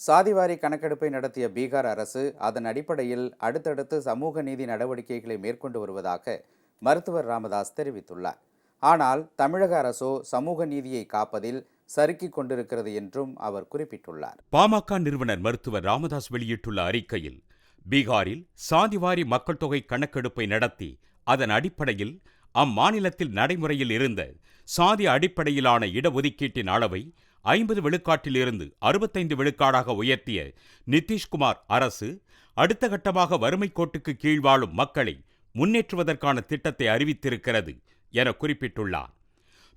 சாதிவாரி கணக்கெடுப்பை நடத்திய பீகார் அரசு அதன் அடிப்படையில் அடுத்தடுத்து சமூக நீதி நடவடிக்கைகளை மேற்கொண்டு வருவதாக மருத்துவர் ராமதாஸ் தெரிவித்துள்ளார். ஆனால் தமிழக அரசோ சமூக நீதியை காப்பதில் சறுக்கிக் கொண்டிருக்கிறது என்றும் அவர் குறிப்பிட்டுள்ளார். பாமக நிறுவனர் மருத்துவர் ராமதாஸ் வெளியிட்டுள்ள அறிக்கையில் பீகாரில் சாதிவாரி மக்கள் தொகை கணக்கெடுப்பை நடத்தி அதன் அடிப்படையில் அம்மாநிலத்தில் நடைமுறையில் இருந்த சாதி அடிப்படையிலான இடஒதுக்கீட்டின் அளவை ஐம்பது விழுக்காட்டிலிருந்து அறுபத்தைந்து விழுக்காடாக உயர்த்திய நிதிஷ்குமார் அரசு அடுத்த கட்டமாக வறுமை கோட்டுக்கு கீழ் வாழும் மக்களை முன்னேற்றுவதற்கான திட்டத்தை அறிவித்திருக்கிறது என குறிப்பிட்டுள்ளார்.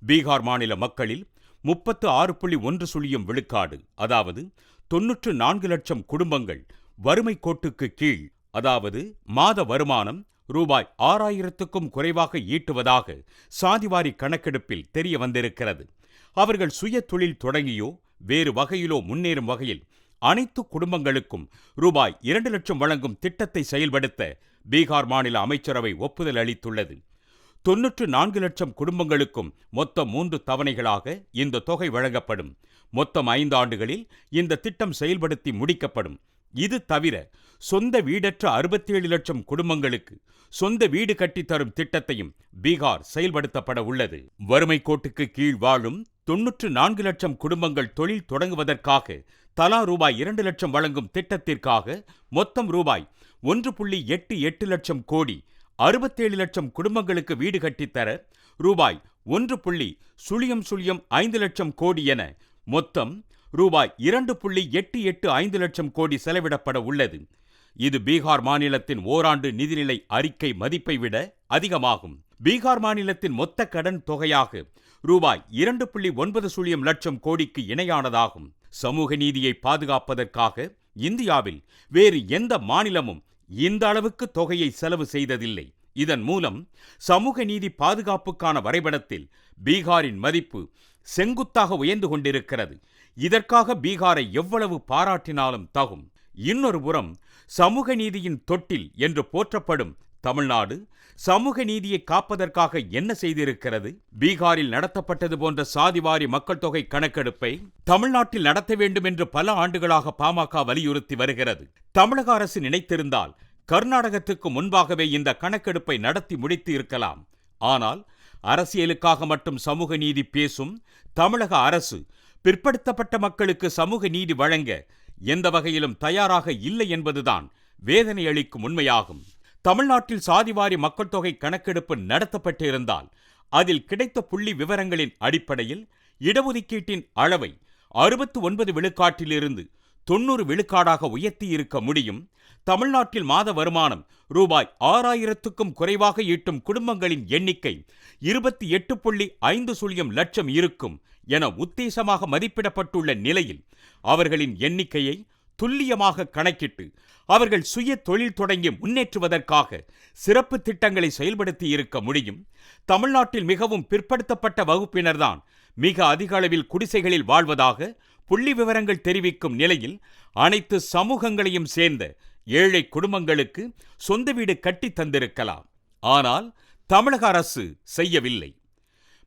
பீகார் மாநில மக்களில் முப்பத்து ஆறு புள்ளி ஒன்று சுழியும் விழுக்காடு அதாவது தொன்னூற்று நான்கு லட்சம் குடும்பங்கள் வறுமை கோட்டுக்கு கீழ் அதாவது மாத வருமானம் ரூபாய் ஆறாயிரத்துக்கும் குறைவாக ஈட்டுவதாக சாதிவாரி கணக்கெடுப்பில் தெரிய வந்திருக்கிறது அவர்கள் சுய தொழில் தொடங்கியோ வேறு வகையிலோ முன்னேறும் வகையில் அனைத்து குடும்பங்களுக்கும் ரூபாய் இரண்டு லட்சம் வழங்கும் திட்டத்தை செயல்படுத்த பீகார் மாநில அமைச்சரவை ஒப்புதல் அளித்துள்ளது. தொன்னூற்று நான்கு லட்சம் குடும்பங்களுக்கும் மொத்தம் மூன்று தவணைகளாக இந்த தொகை வழங்கப்படும். மொத்தம் ஐந்து ஆண்டுகளில் இந்த திட்டம் செயல்படுத்தி முடிக்கப்படும். இது தவிர சொந்த வீடற்ற அறுபத்தேழு லட்சம் குடும்பங்களுக்கு சொந்த வீடு கட்டித்தரும் திட்டத்தையும் பீகார் செயல்படுத்தப்பட உள்ளது. வறுமை கோட்டுக்கு கீழ் வாழும் தொன்னூற்று நான்கு லட்சம் குடும்பங்கள் தொழில் தொடங்குவதற்காக தலா ரூபாய் இரண்டு லட்சம் வழங்கும் திட்டத்திற்காக மொத்தம் ரூபாய் ஒன்று புள்ளி எட்டு எட்டு லட்சம் கோடி அறுபத்தேழு லட்சம் குடும்பங்களுக்கு வீடு கட்டித்தர ரூபாய் ஒன்று புள்ளி சுழியம் சுழியம் ஐந்து லட்சம் கோடி என மொத்தம் ரூபாய் இரண்டு புள்ளி எட்டு எட்டு ஐந்து லட்சம் கோடி செலவிடப்பட உள்ளது. இது பீகார் மாநிலத்தின் ஓராண்டு நிதிநிலை அறிக்கை மதிப்பை விட அதிகமாகும். பீகார் மாநிலத்தின் மொத்த கடன் தொகையாக ரூபாய் இரண்டு புள்ளி ஒன்பது சுழியம் லட்சம் கோடிக்கு இணையானதாகும். சமூக நீதியை பாதுகாப்பதற்காக இந்தியாவில் வேறு எந்த மாநிலமும் இந்த அளவுக்கு தொகையை செலவு செய்ததில்லை. இதன் மூலம் சமூக நீதி பாதுகாப்புக்கான வரைபடத்தில் பீகாரின் மதிப்பு செங்குத்தாக உயர்ந்து கொண்டிருக்கிறது. இதற்காக பீகாரை எவ்வளவு பாராட்டினாலும் தகும். இன்னொரு புறம் சமூக நீதியின் தொட்டில் என்று போற்றப்படும் தமிழ்நாடு சமூக நீதியை காப்பதற்காக என்ன செய்திருக்கிறது? பீகாரில் நடத்தப்பட்டது போன்ற சாதிவாரி மக்கள் தொகை கணக்கெடுப்பை தமிழ்நாட்டில் நடத்த வேண்டும் என்று பல ஆண்டுகளாக பாமக வலியுறுத்தி வருகிறது. தமிழக அரசு நினைத்திருந்தால் கர்நாடகத்துக்கு முன்பாகவே இந்த கணக்கெடுப்பை நடத்தி முடித்து இருக்கலாம். ஆனால் அரசியலுக்காக மட்டும் சமூக நீதி பேசும் தமிழக அரசு பிற்படுத்தப்பட்ட மக்களுக்கு சமூக நீதி வழங்க எந்த வகையிலும் தயாராக இல்லை என்பதுதான் வேதனை அளிக்கும் உண்மையாகும். தமிழ்நாட்டில் சாதிவாரி மக்கள் தொகை கணக்கெடுப்பு நடத்தப்பட்டு இருந்தால் அதில் கிடைத்த புள்ளி விவரங்களின் அடிப்படையில் இடஒதுக்கீட்டின் அளவை அறுபத்து ஒன்பது விழுக்காட்டிலிருந்து தொன்னூறு விழுக்காடாக உயர்த்தி இருக்க முடியும். தமிழ்நாட்டில் மாத வருமானம் ரூபாய் ஆறாயிரத்துக்கும் குறைவாக ஈட்டும் குடும்பங்களின் எண்ணிக்கை இருபத்தி எட்டு புள்ளி ஐந்து சுழியம் லட்சம் இருக்கும். என உத்தேசமாக மதிப்பிடப்பட்டுள்ள நிலையில் அவர்களின் எண்ணிக்கையை துல்லியமாக கணக்கிட்டு அவர்கள் சுய தொழில் தொடங்கி முன்னேற்றுவதற்காக சிறப்பு திட்டங்களை செயல்படுத்தி இருக்க முடியும். தமிழ்நாட்டில் மிகவும் பிற்படுத்தப்பட்ட வகுப்பினர்தான் மிக அதிக அளவில் குடிசைகளில் வாழ்வதாக புள்ளி விவரங்கள் தெரிவிக்கும் நிலையில் அனைத்து சமூகங்களையும் சேர்ந்த ஏழை குடும்பங்களுக்கு சொந்த வீடு கட்டி தந்திருக்கலாம். ஆனால் தமிழக அரசு செய்யவில்லை.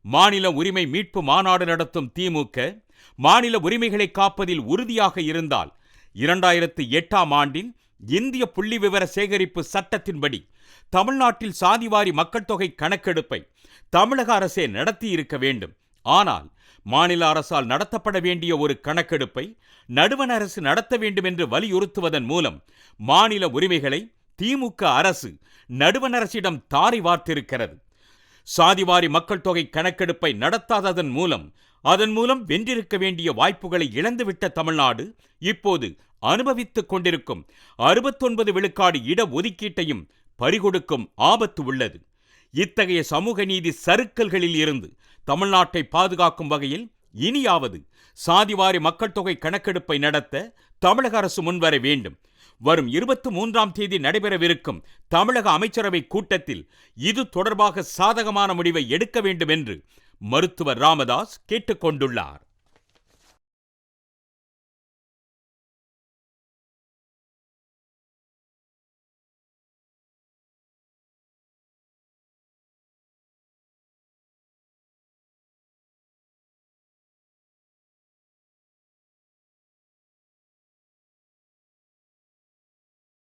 மாநில உரிமை மீட்பு மாநாடு நடத்தும் திமுக மாநில உரிமைகளை காப்பதில் உறுதியாக இருந்தால் இரண்டாயிரத்து எட்டாம் ஆண்டின் இந்திய புள்ளி விவர சேகரிப்பு சட்டத்தின்படி தமிழ்நாட்டில் சாதிவாரி மக்கள் தொகை கணக்கெடுப்பை தமிழக அரசே நடத்தியிருக்க வேண்டும். ஆனால் மாநில அரசால் நடத்தப்பட வேண்டிய ஒரு கணக்கெடுப்பை நடுவண் அரசு நடத்த வேண்டும் என்று வலியுறுத்துவதன் மூலம் மாநில உரிமைகளை திமுக அரசு நடுவண் அரசிடம் தாரி வார்த்திருக்கிறது. சாதிவாரி மக்கள் தொகை கணக்கெடுப்பை நடத்தாததன் மூலம் அதன் மூலம் வென்றிருக்க வேண்டிய வாய்ப்புகளை இழந்துவிட்ட தமிழ்நாடு இப்போது அனுபவித்துக் கொண்டிருக்கும் அறுபத்தொன்பது விழுக்காடு இட ஒதுக்கீட்டையும் பறிகொடுக்கும் ஆபத்து உள்ளது. இத்தகைய சமூக நீதி சறுக்கல்களில் இருந்து தமிழ்நாட்டை பாதுகாக்கும் வகையில் இனியாவது சாதிவாரி மக்கள் தொகை கணக்கெடுப்பை நடத்த தமிழக அரசு முன்வர வேண்டும். வரும் இருபத்தி மூன்றாம் தேதி நடைபெறவிருக்கும் தமிழக அமைச்சரவை கூட்டத்தில் இது தொடர்பாக சாதகமான முடிவை எடுக்க வேண்டும் என்று மருத்துவர் ராமதாஸ் கேட்டுக்கொண்டுள்ளார்.